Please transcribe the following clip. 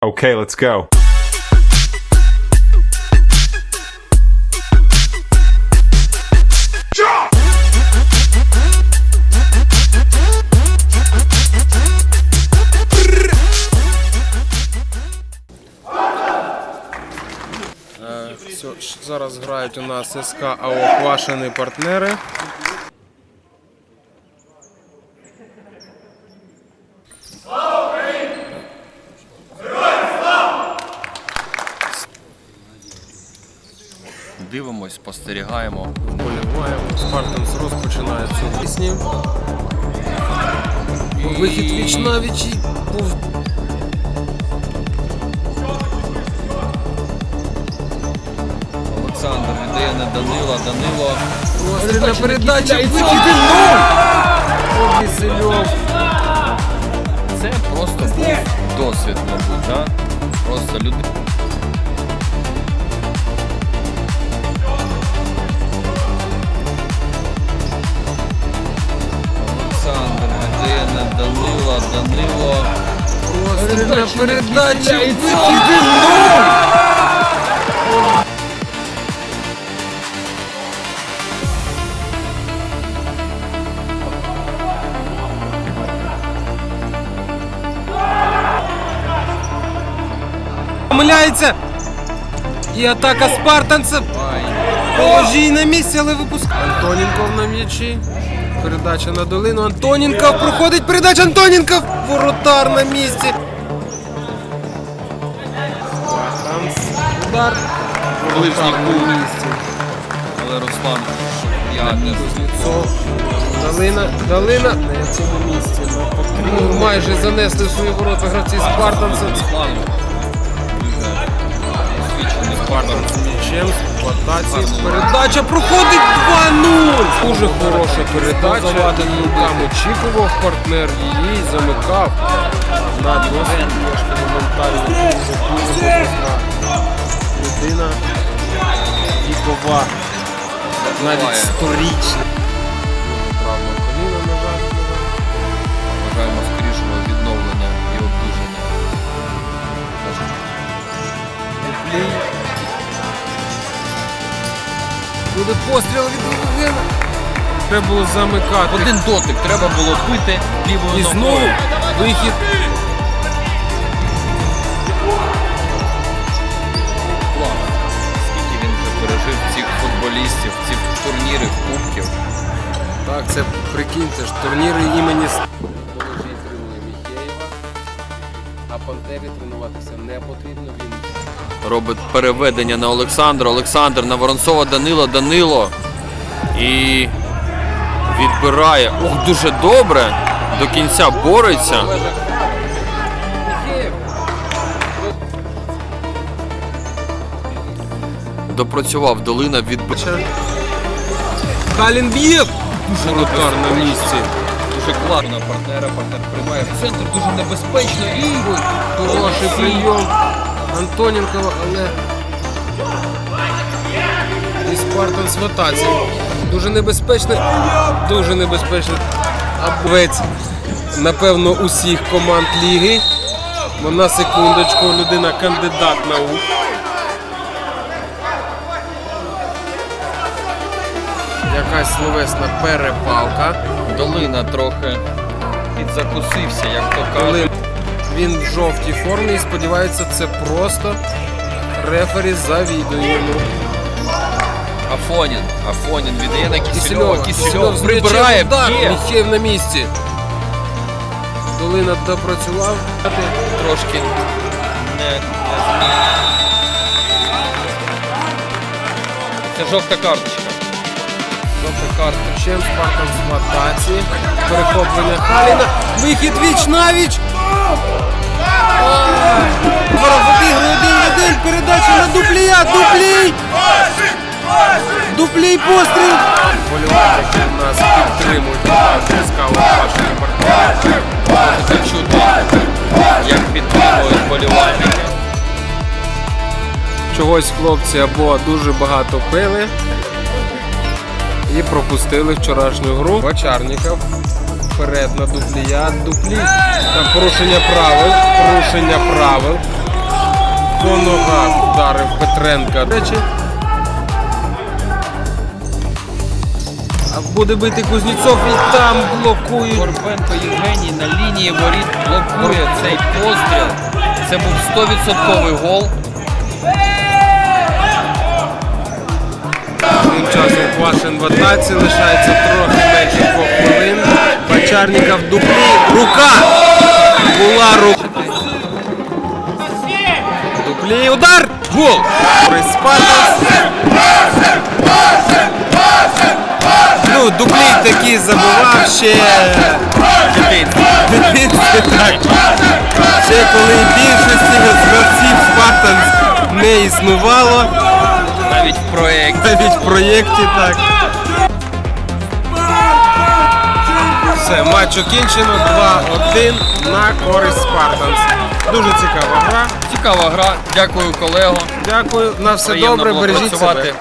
Okay, let's go. Зараз грають у нас СК АО Квашини партнери. Дивимось, спостерігаємо. Вболіваємо. Спартанс розпочинає цю пісню. Вихід віч навіч і був. Олександр віддає на Данила. Данило. Розстрільна передача. Вихід і! Кисельов. Це просто був досвід, мабуть, да? Просто люди. Данила. Данило. Розстрільна передача. Вихід і ноль! Помиляється! І атака спартанців! Положій на місці, але випускає. Антоненков на м'ячі. Передача на долину. Антоненков проходить передача Антоненков! Воротар на місці. Там удар. Ближній на місці. Але Руслан. Я не Кузнєцов. Долина, долина на цьому місці. Ну. Майже занесли в свої ворота гравці спартанців. Руслан. Дуже атаці. Передача проходить 2-0. Дуже хороша передача. Завадені руками очікував партнер її, замикав. На досить моментально дуже людина. Вікова. Навіть сторічна. Буде постріл від Євгена. Треба було замикати. Один дотик треба було бити лівою І ногою. знову вихід. Скільки він вже пережив цих футболістів, цих турнірів, кубків. Так, це прикиньте ж, турніри імені С- тренує Міхеєва, а Пантері тренуватися не потрібно. Він Робить переведення на Олександра. Олександр на Воронцова Данило. Данило. І відбирає. Ух, дуже добре. До кінця бореться. Допрацював долина від. Калін б'є. Воротар на місці. Дуже класно партнера. Партнер приймає в центр. Дуже небезпечно. І Хороший прийом Антоненкова, але і Спартанс в атаці. Дуже небезпечно, дуже небезпечно. Абовець, напевно, усіх команд ліги. Бо на секундочку людина кандидат наук. Якась словесна перепалка. долина трохи підзакусився, як то кажуть. Він в жовтій формі і сподівається, це просто рефері завідує йому. Афонін. Афонін віддає на Кісельова. Кісельов прибирає, б'є. Міхеєв на місці. Долина допрацював. Трошки не Це жовта карточка. Жовта карточка. Чим Спартан в атаці. Перехоплення Халіна. Вихід віч на віч. Ворог один в один. Передача на дуплія. Дуплій. Дуплій постріл. Болівальники нас підтримують. Цікаво ваші партнери. Можете чути, як підтримують вболівальники. Чогось хлопці або дуже багато пили і пропустили вчорашню гру. Бочарніков вперед на дуплія. Дуплі. Там порушення правил. Порушення правил. По ногах вдарив Петренка. До речі. Буде бити Кузнєцов і там блокують. Горбенко Євгеній на лінії воріт блокує цей постріл. Це був 100% гол. Часом в атаці, лишається трохи менше двох хвилин. Бачарніка в дуплі. Рука! Була рука. Дуплі удар! Гол! Ну, дуплі такі забивав ще так. Ще коли більшості гравців Спартанс не існувало. Навіть в проєкті. Навіть в проєкті так. Все, матч окінчено 2-1 на користь Спартанс. Дуже цікава гра. Цікава гра. Дякую, колего. Дякую. На все Приємно добре, було бережіть працювати. себе.